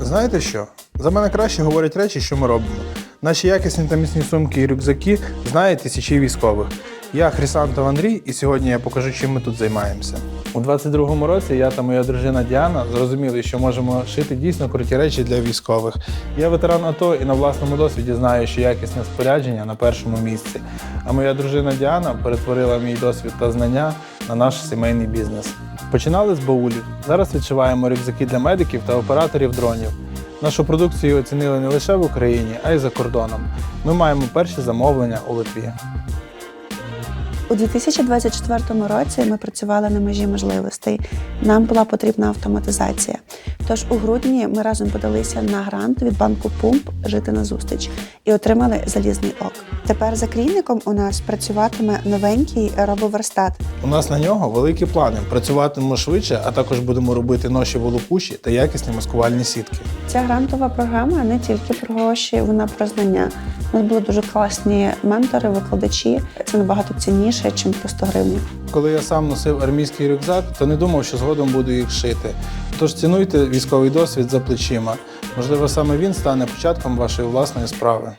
Знаєте що? За мене краще говорять речі, що ми робимо. Наші якісні та міцні сумки і рюкзаки знають тисячі військових. Я Хрисантов Андрій, і сьогодні я покажу, чим ми тут займаємося. У 22-му році я та моя дружина Діана зрозуміли, що можемо шити дійсно круті речі для військових. Я ветеран АТО і на власному досвіді знаю, що якісне спорядження на першому місці. А моя дружина Діана перетворила мій досвід та знання на наш сімейний бізнес. Починали з баулів. Зараз відшиваємо рюкзаки для медиків та операторів дронів. Нашу продукцію оцінили не лише в Україні, а й за кордоном. Ми маємо перші замовлення у Литві. У 2024 році ми працювали на межі можливостей. Нам була потрібна автоматизація. Тож у грудні ми разом подалися на грант від банку Пумп жити на зустріч і отримали залізний ок. Тепер за клійником у нас працюватиме новенький робоверстат. У нас на нього великі плани. Працюватимемо швидше, а також будемо робити ноші волокуші та якісні маскувальні сітки. Ця грантова програма не тільки про гроші, вона про знання. У нас були дуже класні ментори, викладачі. Це набагато цінніше, ніж просто гривні. Коли я сам носив армійський рюкзак, то не думав, що згодом буду їх шити. Тож цінуйте військовий досвід за плечима. Можливо, саме він стане початком вашої власної справи.